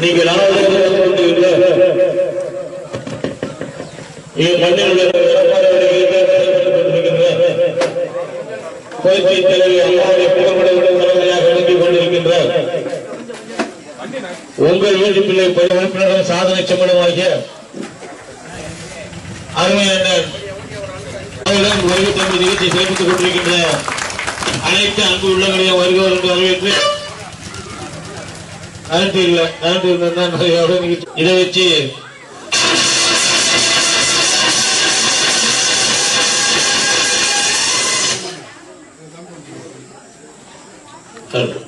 நீங்கள் ஆதரவு கொண்டுள்ள இம்மண்ணினுடைய சிறப்பான தலைவி விளங்கிக் கொண்டிருக்கின்றார் உங்கள் வீட்டு பிள்ளை உறுப்பினர்கள் சாதனை சம்பளமாகிய அருமை அண்ணன் நிகழ்ச்சி சிறப்பித்துக் கொண்டிருக்கின்ற அனைத்து அன்பு உள்ளங்களையும் வருகிறோர் என்று வரவேற்று கரண்ட் இல்லை கரண்ட் இருந்தா நிறைய இதை வச்சு. கரண்ட்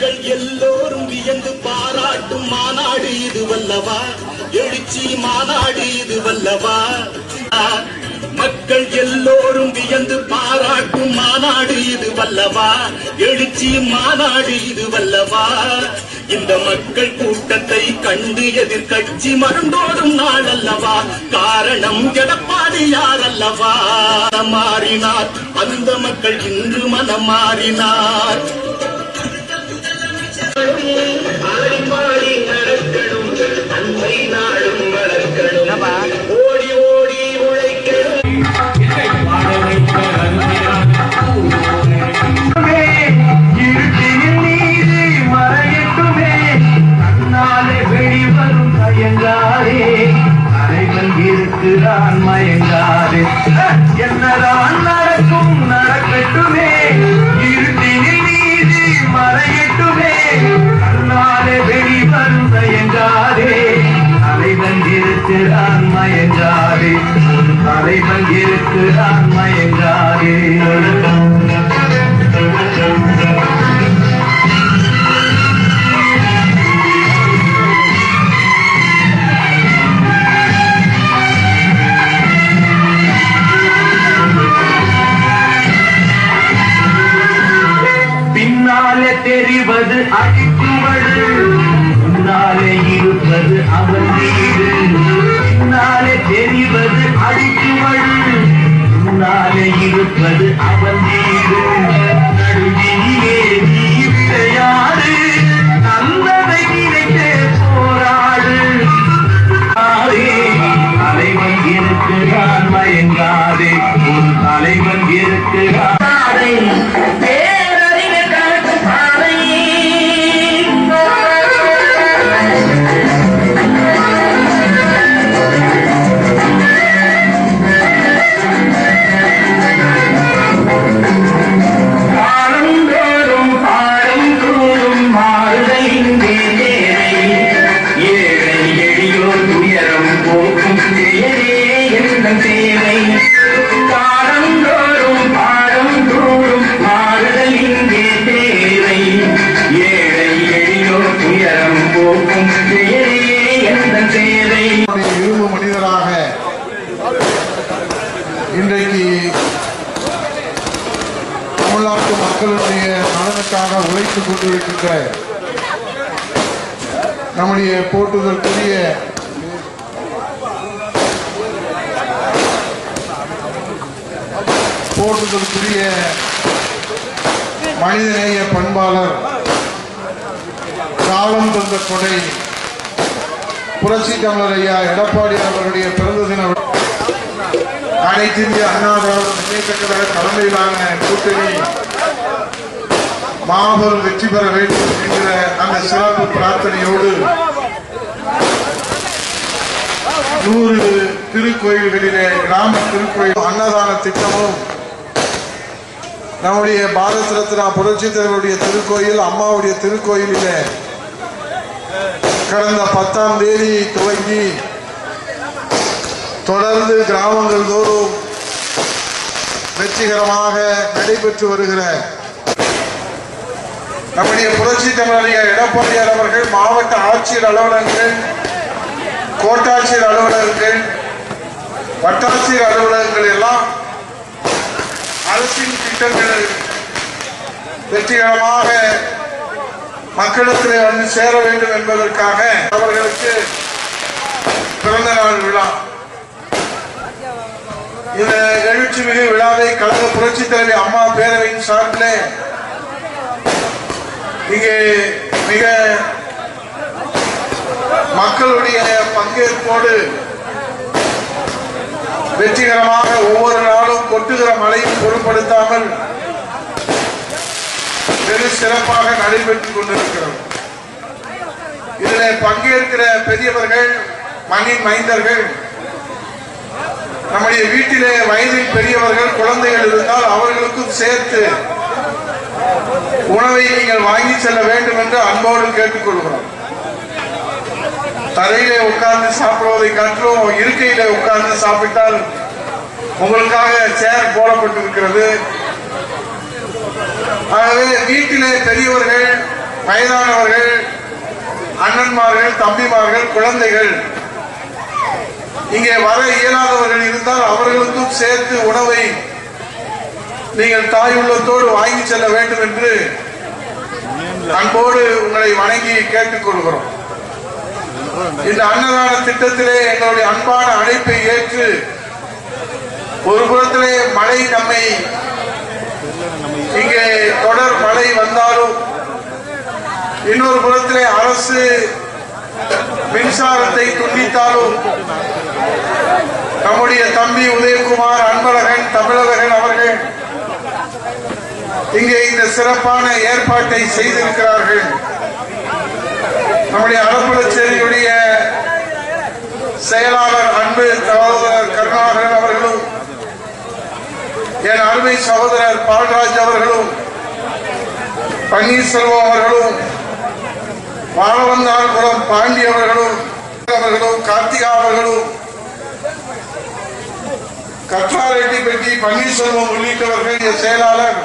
மக்கள் எல்லோரும் வியந்து பாராட்டும் மாநாடு இது வல்லவா? எழுச்சி மாநாடு இது வல்லவா? மக்கள் எல்லோரும் வியந்து பாராட்டும் மாநாடு இது வல்லவா? எழுச்சி மாநாடு இது வல்லவா? இந்த மக்கள் கூட்டத்தை கண்டு எதிர்கட்சி மறந்தோடும் நாள் அல்லவா? காரணம் எடப்பாடியார் அல்லவா? மாறினார். அந்த மக்கள் இன்று மனம் மாறினார் இருக்கிறான் மயங்காரே என்னதான் நடக்கும் நடக்கட்டுமே. மறையட்டுமே. கண்ணாலே வெளிவரும் என்றாரே தலைவன் இருக்கிறான் மயங்காரே தலைவன் இருக்கிறான் மயங்காரே தெரிவது அடிக்குவது முன்னாலே இருப்பது அவன் வீடு பின்னாலே தெரிவது அடிக்குவது முன்னாலே இருப்பது அவன் வீடு புரட்சி தமிழர் ஐயா எடப்பாடி அவர்களுடைய பிறந்த தின அனைத்து இந்திய அண்ணா திராவிட முன்னேற்ற கழக தலைமையிலான கூட்டணி மாபெரும் வெற்றி பெற வேண்டும் என்கிற அந்த சிறப்பு பிரார்த்தனையோடு நூறு திருக்கோயில்களிலே கிராம திருக்கோயில் அன்னதான திட்டமும் நம்முடைய பாரத் ரத்னா புரட்சி தலைவருடைய திருக்கோயில் அம்மாவுடைய திருக்கோயிலிலே கடந்த பத்தாம் தேதி துவங்கி தொடர்ந்து கிராமங்கள் தோறும் வெற்றிகரமாக நடைபெற்று வருகிற நம்முடைய புரட்சி தமிழர் எடப்பாடியார் அவர்கள் மாவட்ட ஆட்சியர் அலுவலகங்கள் கோட்டாட்சியர் அலுவலகங்கள் வட்டாட்சியர் அலுவலகங்கள் எல்லாம் அரசின் திட்டங்கள் வெற்றிகரமாக மக்களுக்கு வந்து சேர வேண்டும் என்பதற்காக அவர்களுக்கு பிறந்த நாள் விழா. இந்த எழுச்சி மிகு விழாவை கழக புரட்சி தலைவி அம்மா பேரவையின் சார்பில் இங்கே மிக மக்களுடைய பங்கேற்போடு வெற்றிகரமாக ஒவ்வொரு நாளும் கொட்டுகிற மழையும் பொருட்படுத்தாமல் வெகு சிறப்பாக நடைபெற்றுக் கொண்டிருக்கிறது இதில் பங்கேற்கிற பெரியவர்கள் மண்ணின் மைந்தர்கள் நம்முடைய வீட்டிலே வயதில் பெரியவர்கள் குழந்தைகள் இருந்தால் அவர்களுக்கும் சேர்த்து உணவை நீங்கள் வாங்கி செல்ல வேண்டும் என்று அன்போடு கேட்டுக்கொள்கிறோம். தரையிலே உட்கார்ந்து சாப்பிடுவதை காட்டிலும் இருக்கையிலே உட்கார்ந்து சாப்பிட்டால் உங்களுக்காக சேர் போடப்பட்டிருக்கிறது. ஆகவே வீட்டிலே பெரியவர்கள் வயதானவர்கள் அண்ணன்மார்கள் தம்பிமார்கள் குழந்தைகள். இங்கே வர இயலாதவர்கள் இருந்தால் அவர்களுக்கும் சேர்த்து உணவை நீங்கள் தாய் உள்ளத்தோடு வாங்கி செல்ல வேண்டும் என்று அன்போடு உங்களை வணங்கி கேட்டுக்கொள்கிறோம் இந்த அன்னதான திட்டத்திலே எங்களுடைய அன்பான அழைப்பை ஏற்று ஒரு புறத்திலே மழை நம்மை இங்கே தொடர் மழை வந்தாலும் இன்னொரு புறத்திலே அரசு மின்சாரத்தை துண்டித்தாலும் நம்முடைய தம்பி உதயகுமார் அன்பழகன் தமிழகன் அவர்கள் இங்கே இந்த சிறப்பான ஏற்பாட்டை செய்திருக்கிறார்கள். நம்முடைய அரப்புலச்சேரியுடைய செயலாளர் அன்பு சகோதரர் கருணாகரன் அவர்களும் என் அருமை சகோதரர் பால்ராஜ் அவர்களும் பன்னீர்செல்வம் அவர்களும் வாழவந்தார்புரம் பாண்டி அவர்களும் அவர்களும் கார்த்திகா அவர்களும் கற்றாரெட்டிப்பட்டி பன்னீர்செல்வம் உள்ளிட்டவர்கள் செயலாளர்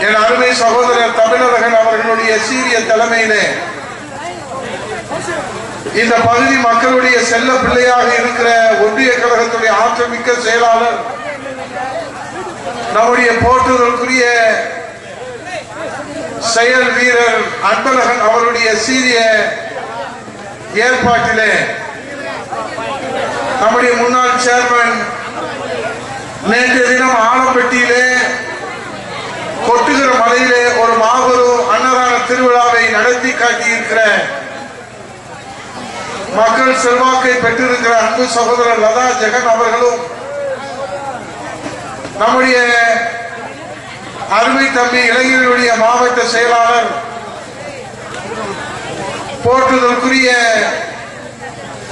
என் அருமை சகோதரர் தமிழர்கள் அவர்களுடைய சீரிய தலைமையிலே. இந்த பகுதி மக்களுடைய செல்ல பிள்ளையாக இருக்கிற ஒன்றிய கழகத்துடைய ஆற்றமிக்க செயலாளர் நம்முடைய போற்றுதலுக்குரிய செயல் வீரர் அன்பழகன் அவருடைய சீரிய ஏற்பாட்டிலே நம்முடைய முன்னாள் சேர்மன் நேற்று தினம் ஆலப்பட்டியிலே கொட்டுகிற மலையிலே ஒரு மாபெரும் அன்னதான திருவிழாவை நடத்தி காட்டியிருக்கிற மக்கள் செல்வாக்கை பெற்றிருக்கிற அன்பு சகோதரர் லதா ஜெகன் அவர்களும் நம்முடைய அருமை தம்பி இளைஞர்களுடைய மாவட்ட செயலாளர் போற்றுதற்குரிய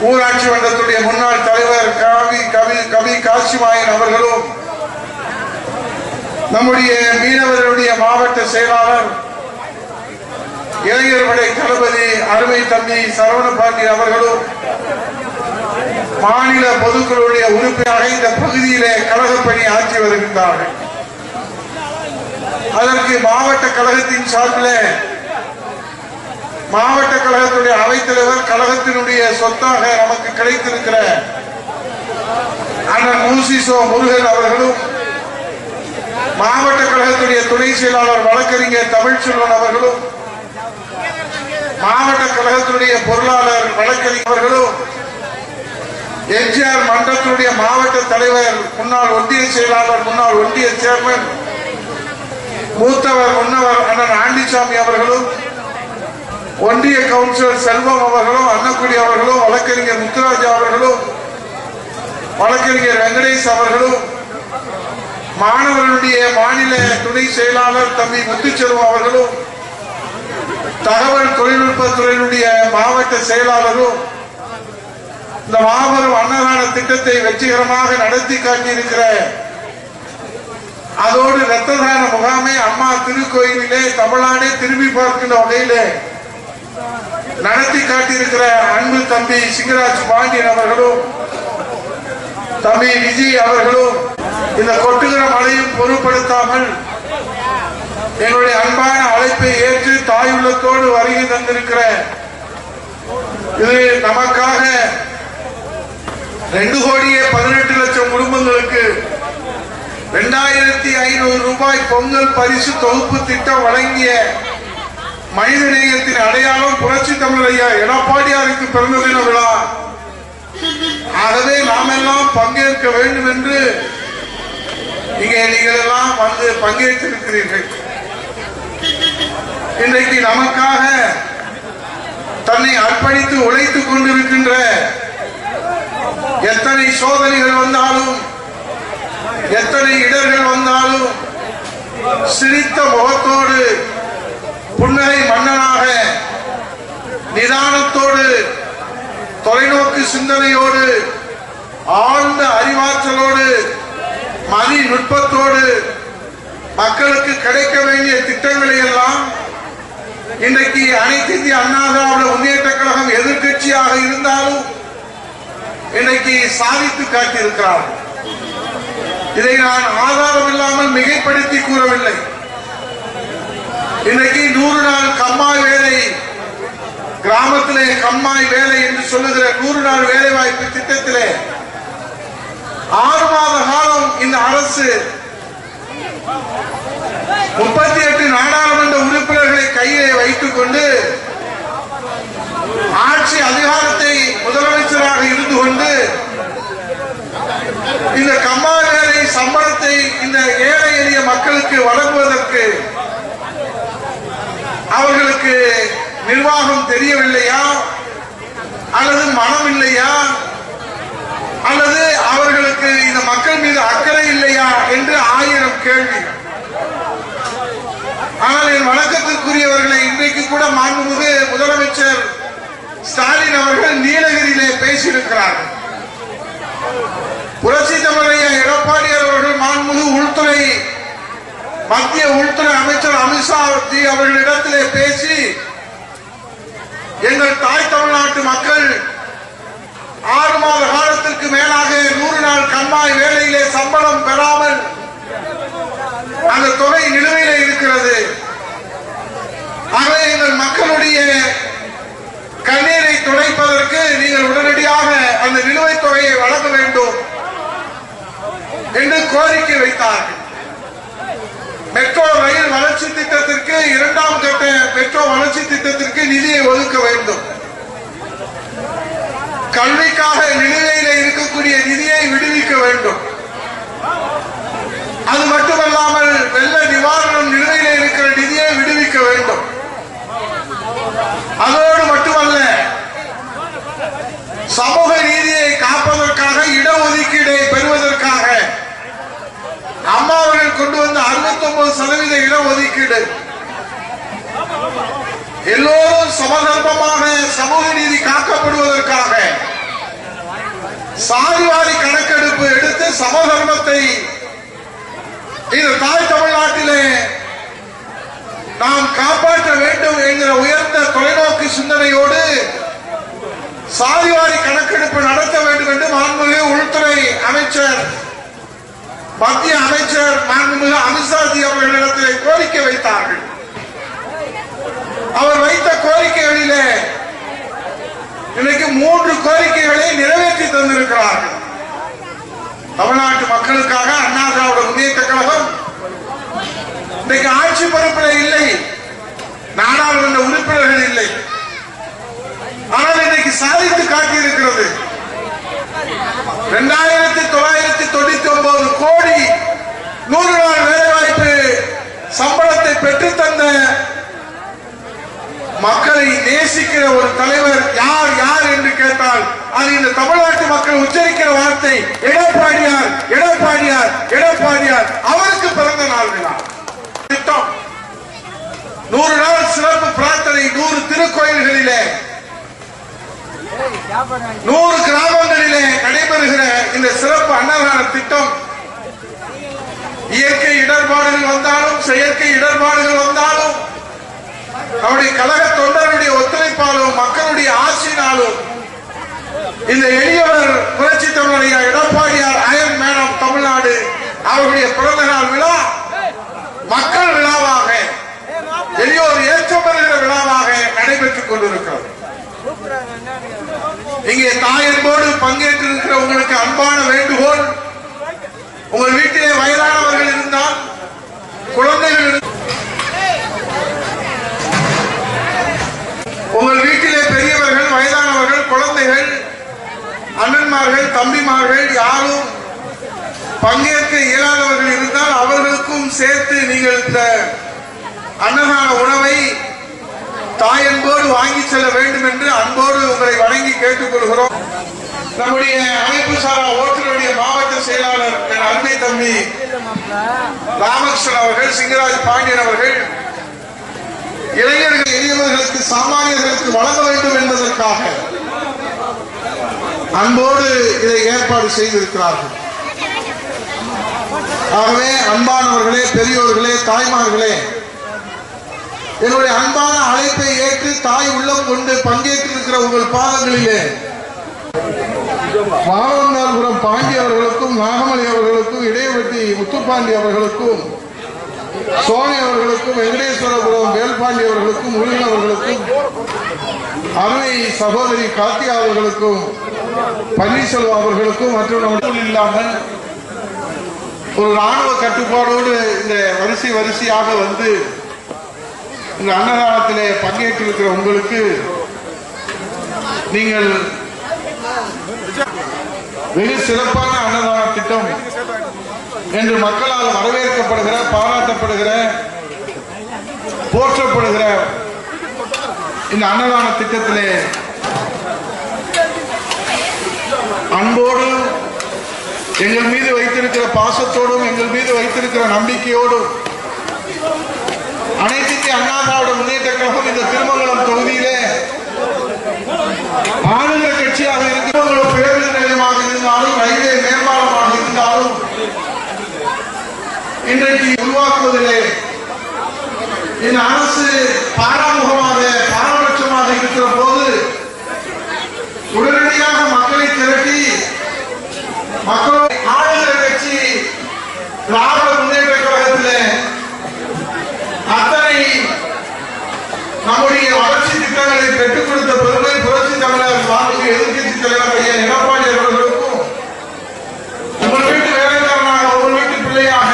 ஊராட்சி மன்றத்துடைய முன்னாள் தலைவர் கவி கவி கவி காசிமாயன் அவர்களும் நம்முடைய மீனவர்களுடைய மாவட்ட செயலாளர் இளைஞர் படை தளபதி அருமை தம்பி சரவண பாண்டி அவர்களும் மாநில பொதுக்குழுவுடைய உறுப்பினராக இந்த பகுதியிலே கழகப்பணி ஆற்றி வருகின்றார்கள். அதற்கு மாவட்ட கழகத்தின் சார்பில் மாவட்ட கழகத்துடைய அவைத்தலைவர் கழகத்தினுடைய சொத்தாக நமக்கு கிடைத்திருக்கிற அண்ணன் மூசிசோ முருகன் அவர்களும் மாவட்ட கழகத்துடைய துணை செயலாளர் வழக்கறிஞர் தமிழ்ச்செல்வன் அவர்களும் மாவட்ட கழகத்தினுடைய பொருளாளர் வழக்கறிஞர்களும் எம்ஜிஆர் மன்றத்தினுடைய மாவட்ட தலைவர் முன்னாள் ஒன்றிய செயலாளர் முன்னாள் ஒன்றிய சேர்மன் மூத்தவர் முன்னவர் அண்ணன் ஆண்டிசாமி அவர்களும் ஒன்றிய கவுன்சிலர் செல்வம் அவர்களும் அன்னக்குடி அவர்களும் வழக்கறிஞர் முத்துராஜா அவர்களும் வழக்கறிஞர் வெங்கடேஷ் அவர்களும் மாணவர்களுடைய மாநில துணை செயலாளர் தம்பி முத்துச்செல்வம் அவர்களும் தகவல் தொழில்நுட்பத்துறையினுடைய மாவட்ட செயலாளரும் இந்த மாபெரும் அன்னதான திட்டத்தை வெற்றிகரமாக நடத்தி காட்டியிருக்கிற அதோடு இரத்த தான முகாமை அம்மா திருக்கோயிலே தமிழ்நாடே திரும்பி பார்க்கின்ற வகையிலே நடத்தி காட்டியிருக்கிற அன்பு தம்பி சிங்கராஜ் பாண்டியன் அவர்களும் தம்பி விஜய் அவர்களும் இந்த கொட்டுகிற மழையும் பொருட்படுத்தாமல் என்னுடைய அன்பான அழைப்பை ஏற்று தாய் உள்ளத்தோடு வருகை தந்திருக்கிற இது நமக்காக ரெண்டு கோடியே பதினெட்டு லட்சம் குடும்பங்களுக்கு இரண்டாயிரத்தி ஐநூறு ரூபாய் பொங்கல் பரிசு தொகுப்பு திட்டம் வழங்கிய மனித நேயத்தின் அடையாளம் புரட்சி தமிழ் ஐயா எடப்பாடியாருக்கு பிறந்த தின விழா? ஆகவே நாமெல்லாம் பங்கேற்க வேண்டும் என்று இங்கே நீங்கள் எல்லாம் வந்து பங்கேற்றிருக்கிறீர்கள். இன்றைக்கு நமக்காக தன்னை அர்ப்பணித்து உழைத்துக் கொண்டிருக்கின்ற எத்தனை சோதனைகள் வந்தாலும் எத்தனை இடர்கள் வந்தாலும் சிரித்த முகத்தோடு புன்னகை மன்னனாக நிதானத்தோடு தொலைநோக்கு சிந்தனையோடு ஆழ்ந்த அறிவாற்றலோடு மதி நுட்பத்தோடு மக்களுக்கு கிடைக்க வேண்டிய திட்டங்களை எல்லாம் இன்றைக்கு அனைத்து இந்திய அண்ணா திராவிட முன்னேற்ற கழகம் எதிர்க்கட்சியாக இருந்தாலும் இன்றைக்கு சாதித்து காட்டியிருக்கிறார்கள். இதை நான் ஆதாரம் இல்லாமல் மிகைப்படுத்தி கூறவில்லை. இன்றைக்கு நூறு நாள் கம்மாய் வேலை கிராமத்திலே கம்மாய் வேலை என்று சொல்லுகிற நூறு நாள் வேலை வாய்ப்பு திட்டத்திலே ஆறு மாத காலம் இந்த அரசு முப்பத்தி எட்டு நாடாளுமன்ற உறுப்பினர்களை கையிலே வைத்துக் கொண்டு ஆட்சி அதிகாரத்தை முதலமைச்சராக இருந்து கொண்டு இந்த கம்மா வேலை சம்பளத்தை இந்த ஏழை எளிய மக்களுக்கு வழங்குவதற்கு அவர்களுக்கு நிர்வாகம் தெரியவில்லையா? அல்லது மனம் இல்லையா அல்லது அவர்களுக்கு இந்த மக்கள் மீது அக்கறை இல்லையா என்று ஆயிரம் கேள்வி. ஆனால் என் வணக்கத்திற்குரியவர்களை இன்றைக்கு கூட மாண்புமிகு முதலமைச்சர் ஸ்டாலின் அவர்கள் நீலகிரியிலே பேசியிருக்கிறார் புரட்சி தமிழையா எடப்பாடியார் அவர்கள் மாண்புமிகு உள்துறை மத்திய உள்துறை அமைச்சர் அமித்ஷா ஜி அவர்களிடத்திலே பேசி எங்கள் தாய் தமிழ்நாட்டு மக்கள் ஆறு மாத காலத்திற்கு மேலாக நூறு நாள் கண்மாய் வேலையிலே சம்பளம் பெறாமல் அந்த தொகை நிலுவையிலே இருக்கிறது. ஆகவே எங்கள் மக்களுடைய கண்ணீரை துடைப்பதற்கு நீங்கள் உடனடியாக அந்த நிலுவைத் தொகையை வழங்க வேண்டும். என்று கோரிக்கை வைத்தார்கள். மெட்ரோ ரயில் வளர்ச்சி திட்டத்திற்கு இரண்டாம் கட்ட மெட்ரோ வளர்ச்சி திட்டத்திற்கு நிதியை ஒதுக்க வேண்டும். கல்விக்காக நிலுவையில் இருக்கக்கூடிய நிதியை விடுவிக்க வேண்டும். அது மட்டுமல்லாமல் வெள்ள நிவாரணம் நிலுவையில் இருக்கிற நிதியை விடுவிக்க வேண்டும். அதோடு மட்டுமல்ல சமூக நீதியை காப்பதற்காக இடஒதுக்கீடை பெறுவதற்காக அம்மா அவர்கள் கொண்டு வந்த 69% சதவீத இடஒதுக்கீடு. எல்லோரும் சமதர்மமாக சமூக நீதி காக்கப்படுவதற்காக சாதிவாரி கணக்கெடுப்பு எடுத்து சமதர்மத்தை இது தாய் தமிழ்நாட்டிலே நாம் காப்பாற்ற வேண்டும் என்கிற உயர்ந்த தொலைநோக்கு சிந்தனையோடு சாதிவாரி கணக்கெடுப்பு நடத்த வேண்டும் என்று மாண்புமிகு உள்துறை அமைச்சர் மத்திய அமைச்சர் மாண்புமிகு அமித்ஷாஜி அவர்களிடத்திலே கோரிக்கை வைத்தார்கள். அவர் வைத்த கோரிக்கைகளிலே இன்னைக்கு மூன்று கோரிக்கைகளை நிறைவேற்றி தந்திருக்கிறார்கள். தமிழ்நாட்டு மக்களுக்காக அண்ணா திராவிட முன்னேற்ற கழகம் இன்னைக்கு ஆட்சி பொறுப்பில் இல்லை. நாடாளுமன்ற உறுப்பினர்கள் இல்லை. ஆனால் இன்னைக்கு சாதித்து காட்டியிருக்கிறது. இரண்டாயிரத்தி தொள்ளாயிரத்தி தொண்ணூத்தி ஒன்பது கோடி நூறு நாள் வேலைவாய்ப்பு சம்பளத்தை பெற்று தந்த மக்களை நேசிக்கிற ஒரு தலைவர் யார் யார் என்று கேட்டால் அது இந்த தமிழ்நாட்டு மக்கள் உச்சரிக்கிற வார்த்தை எடப்பாடியார் எடப்பாடியார் எடப்பாடியார். அவருக்கு பிறந்த நாள் விழா. நூறு நாள் சிறப்பு பிரார்த்தனை நூறு திருக்கோயில்களிலே நூறு கிராமங்களிலே நடைபெறுகிற இந்த சிறப்பு அன்னதான திட்டம் இயற்கை இடர்பாடுகள் வந்தாலும் செயற்கை இடர்பாடுகள் வந்தாலும் அவருடைய கழக தொண்டருடைய ஒத்துழைப்பாலும் மக்களுடைய ஆட்சியினாலும் இந்த எளியவர் புரட்சி தமிழர் எடப்பாடியார் அயன் மேனம் தமிழ்நாடு அவருடைய பிறந்த நாள் விழா மக்கள் விழாவாக எளியோர் ஏற்றம் பெறுகிற விழாவாக நடைபெற்றுக் கொண்டிருக்கிறார் இங்கே தாயன்போடு பங்கேற்றிருக்கிற உங்களுக்கு அன்பான வேண்டுகோள். உங்கள் வீட்டிலே வயதானவர்கள் இருந்தால் குழந்தைகள் உங்கள் வீட்டிலே பெரியவர்கள் வயதானவர்கள் குழந்தைகள் அண்ணன்மார்கள் தம்பிமார்கள் யாரும் பங்கேற்க இயலாதவர்கள் இருந்தால் அவர்களுக்கும் சேர்த்து நீங்கள் இந்த அன்னதான உணவை தாயன்போடு வாங்கி செல்ல வேண்டும் என்று அன்போடு உங்களை வணங்கி கேட்டுக்கொள்கிறோம். நம்முடைய அமைப்பு சாரா ஓட்டுநருடைய மாவட்ட செயலாளர் என் அன்பை தம்பி ராமகிருஷ்ணன் அவர்கள் சிங்கராஜ் பாண்டியன் அவர்கள் இளைஞர்கள் எளியவர்களுக்கு சாமானியர்களுக்கு வழங்க வேண்டும் என்பதற்காக அன்போடு இதை ஏற்பாடு செய்திருக்கிறார்கள். ஆகவே அன்பானவர்களே பெரியோர்களே தாய்மார்களே என்னுடைய அன்பான அழைப்பை ஏற்று தாய் உள்ளம் கொண்டு பங்கேற்றிருக்கிற உங்கள் பாதங்களிலே. மாவந்தார்புரம் பாண்டி அவர்களுக்கும் நாகமலை அவர்களுக்கும் இடையவெட்டி முத்துப்பாண்டி அவர்களுக்கும் சோனி அவர்களுக்கும் வெங்கடேஸ்வரபுரம் வேல்பாண்டி அவர்களுக்கும் முருகன் அவர்களுக்கும் அருமை சகோதரி கார்த்திகா அவர்களுக்கும் பன்னீர்செல்வம் அவர்களுக்கும் மற்றும் நம்ம இல்லாமல் ஒரு ராணுவ கட்டுப்பாடோடு இந்த வரிசை வரிசையாக வந்து இந்த அன்னதானத்திலே பங்கேற்றிருக்கிற உங்களுக்கு நீங்கள் வெகு சிறப்பான அன்னதான திட்டம் என்று மக்களால் வரவேற்கப்படுகிற பாராட்டப்படுகிற போற்றப்படுகிற இந்த அன்னதான திட்டத்திலே அன்போடு எங்கள் மீது வைத்திருக்கிற பாசத்தோடும் எங்கள் மீது வைத்திருக்கிற நம்பிக்கையோடும் அனைத்து இந்திய அண்ணா திராவிட முன்னேற்ற கழகம் இந்த திருமங்கலம் தொகுதியிலே ஆளுகிற கட்சியாக இருக்கிறவங்களும் பேருந்து நிலையமாக இருந்தாலும் ரயில்வே மேம்பாலமாக இருந்தாலும் இன்றைக்கு உருவாக்குவதிலே இந்த அரசு பாராமுகமாக பாரபட்சமாக இருக்கிற போது உடனடியாக மக்களை திரட்டி மக்களோட ஆளுகிற கட்சி திராவிட முன்னேற்ற கழகத்திலே அத்தனை நம்முடைய வளர்ச்சி திட்டங்களை பெற்றுக் கொடுத்த பெருமை புரட்சி தமிழர் மாநில எதிர்கட்சி தலைவர் ஐயா எடப்பாடி அவர்களுக்கும் உங்கள் வீட்டு வேலைக்காரனாக உங்கள் வீட்டு பிள்ளையாக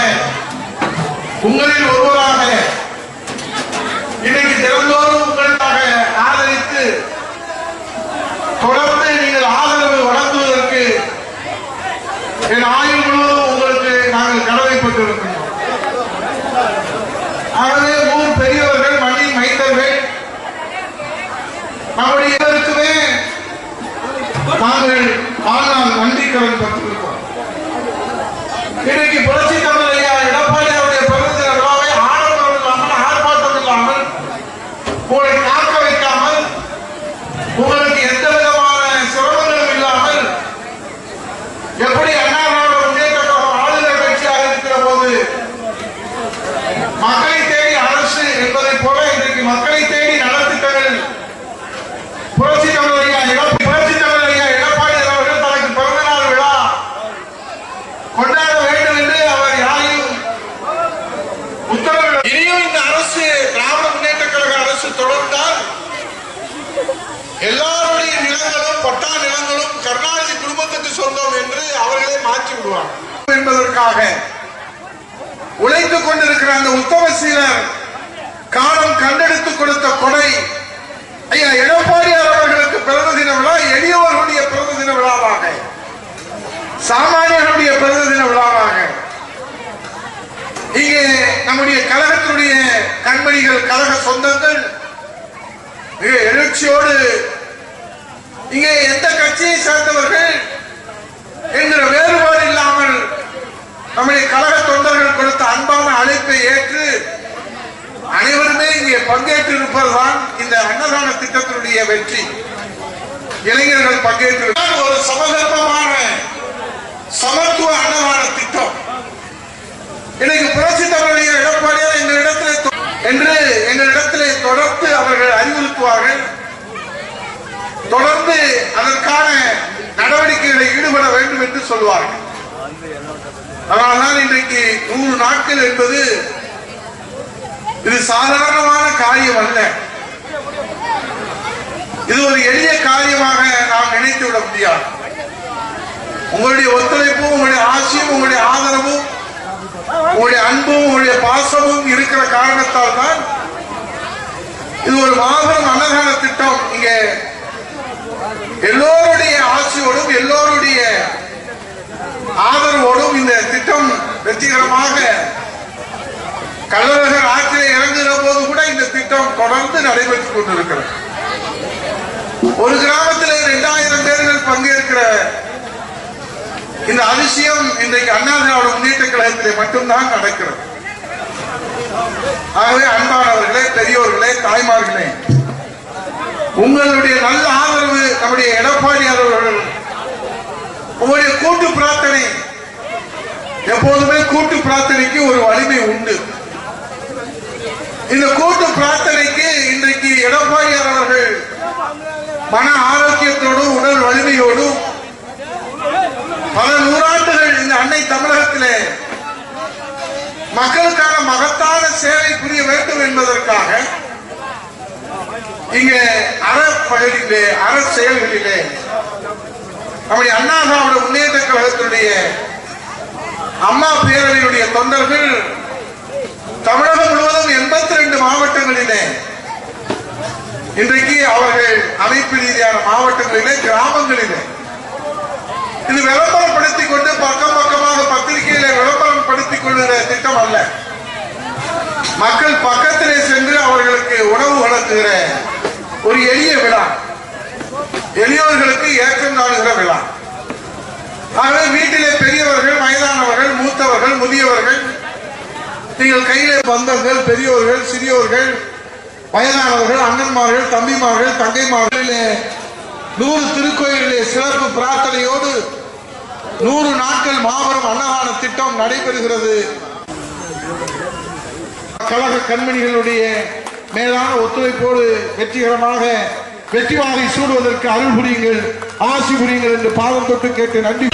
உங்களில் ஒருவராக இன்னைக்கு தினந்தோறும் உங்களுக்காக ஆதரித்து தொடர்ந்து நீங்கள் ஆதரவு வழங்குவதற்கு என் ஆயுள் முழுவதும் உங்களுக்கு நாங்கள் கடமைப்பட்டிருக்கிறோம் ஆகவே ஊர் பெரியவர்கள் மண்ணின் மைந்தர்கள் நம்முடைய இதற்குமே நாங்கள் ஆனால் நன்றி கடன் பட்டிருக்கோம் இன்றைக்கு புரட்சி தமிழ் ஐயா எடப்பாடி அவருடைய பிறந்த தின விழாவை ஆடம்பரம் இல்லாமல் ஆர்ப்பாட்டம் இல்லாமல் உங்களை காக்க வைக்காமல் உங்களுக்கு எந்த விதமான சிரமங்களும் இல்லாமல் எப்படி அண்ணா திராவிட முன்னேற்ற கழகம் ஆளுநர் கட்சியாக இருக்கிற போது மக்களை தேடி அரசு என்பதை போல இன்றைக்கு மக்களை தேடி நலத்திட்டங்கள் புரட்சி தமிழரையா எடப்~ புரட்சி தமிழரையா எடப்பாடி அவர்கள் தனக்கு பிறந்த நாள் விழா கொண்டாட வேண்டும் என்று அவர் யாரையும் உத்தரவிட இனியும் இந்த அரசு திராவிட முன்னேற்ற கழக அரசு தொடர்ந்தால் எல்லாருடைய நிலங்களும் பட்டா நிலங்களும் கருணாநிதி குடும்பத்துக்கு சொந்தம் என்று அவர்களே மாற்றி விடுவார் என்பதற்காக உழைத்துக் கொண்டிருக்கிற அந்த உத்தம சீலர் காலம் கண்டெடுத்து கொடுத்த கொடை. ஐயா எடப்பாடியார் அவர்களுக்கு பிறந்த தின விழா எளியவர்களுடைய பிறந்த தின விழாவாக. சாமானியர்களுடைய பிறந்த தின விழாவாக. இங்கே நம்முடைய கழகத்தினுடைய கண்மணிகள் கழக சொந்தங்கள் மிக எழுச்சியோடு இங்கே எந்த கட்சியை சார்ந்தவர்கள் என்கிற வேறுபாடு இல்லாமல் நம்முடைய கழக தொண்டர்கள் கொடுத்த அன்பான அழைப்பை ஏற்று அனைவருமே இங்கே பங்கேற்று இருப்பதுதான் இந்த அன்னதான திட்டத்தினுடைய வெற்றி. இளைஞர்கள் பங்கேற்று ஒரு சமதர்மமான சமத்துவ அன்னதான திட்டம். இன்னைக்கு புரட்சி தமிழக எடப்பாடியார் எங்களிடத்திலே என்று எங்களிடத்திலே தொடர்ந்து அவர்கள் அறிவுறுத்துவார்கள். தொடர்ந்து அதற்கான நடவடிக்கைகளில் ஈடுபட வேண்டும் என்று சொல்வார்கள். ஆனால் இன்றைக்கு நூறு நாட்கள் என்பது இது சாதாரணமான காரியம் அல்ல. இது ஒரு எளிய காரியமாக நாம் நினைத்து விட முடியாது. உங்களுடைய ஒத்துழைப்பும் உங்களுடைய ஆசையும் உங்களுடைய ஆதரவும் உங்களுடைய அன்பும் உங்களுடைய பாசமும் இருக்கிற காரணத்தால் தான் இது ஒரு மாபெரும் அன்னதான திட்டம். இங்க எல்லோருடைய ஆட்சியோடும் எல்லோருடைய ஆதரவோடும் இந்த திட்டம் வெற்றிகரமாக கள்ளழகர் ஆற்றிலே இறங்குகிற போது கூட இந்த திட்டம் தொடர்ந்து நடைபெற்றுக் கொண்டிருக்கிறது. ஒரு கிராமத்தில் இரண்டாயிரம் பேர்கள் பங்கேற்கிற இந்த அதிசயம் இன்றைக்கு அண்ணா திராவிட முன்னேற்ற கழகத்திலே மட்டும்தான் நடக்கிறது. ஆகவே அன்பானவர்களே பெரியோர்களே தாய்மார்களே உங்களுடைய நல்ல ஆதரவு நம்முடைய எடப்பாடி அவர்கள் உங்களுடைய கூட்டு பிரார்த்தனை. எப்போதுமே கூட்டு பிரார்த்தனைக்கு ஒரு வலிமை உண்டு. இந்த கூட்டு பிரார்த்தனைக்கு இன்றைக்கு எடப்பாடியார் அவர்கள் மன ஆரோக்கியத்தோடும் உடல் வலிமையோடும் பல நூறாண்டுகள் இந்த அன்னை தமிழகத்திலே மக்களுக்கான மகத்தான சேவை புரிய வேண்டும் என்பதற்காக இங்கே அறப்பகுதியிலே அற செயல்களிலே நம்முடைய அண்ணா திராவிட முன்னேற்ற கழகத்தினுடைய அம்மா பேரவையுடைய தொண்டர்கள் தமிழகம் முழுவதும் எண்பத்தி ரெண்டு மாவட்டங்களிலே இன்றைக்கு அவர்கள் அமைப்பு ரீதியான மாவட்டங்களிலே கிராமங்களிலே இது விளம்பரப்படுத்திக் கொண்டு பக்கம் பக்கமாக பத்திரிகையில விளம்பரம் படுத்திக் கொள்கிற திட்டம் அல்ல. மக்கள் பக்கத்திலே சென்று அவர்களுக்கு உணவு வழங்குகிற ஒரு எளிய விழா. எளியவர்களுக்கு ஏற்றம் காணுகிற விழா. ஆகவே வீட்டிலே பெரியவர்கள் வயதானவர்கள் மூத்தவர்கள் முதியவர்கள் நீங்கள் கையிலே பந்தங்கள் பெரியோர்கள் சிறியோர்கள் வயதானவர்கள் அண்ணன்மார்கள் தம்பிமார்கள் தங்கைமார்கள் நூறு திருக்கோயிலே சிறப்பு பிரார்த்தனையோடு நூறு நாட்கள் மாபெரும் அன்னதான திட்டம் நடைபெறுகிறது. கழக கண்மணிகளுடைய மேலான ஒத்துழைப்போடு வெற்றிகரமாக வெற்றிவாகை சூடுவதற்கு அருள் புரியுங்கள் ஆசி புரியுங்கள் என்று பாதம் தொட்டு கேட்டு நன்றி.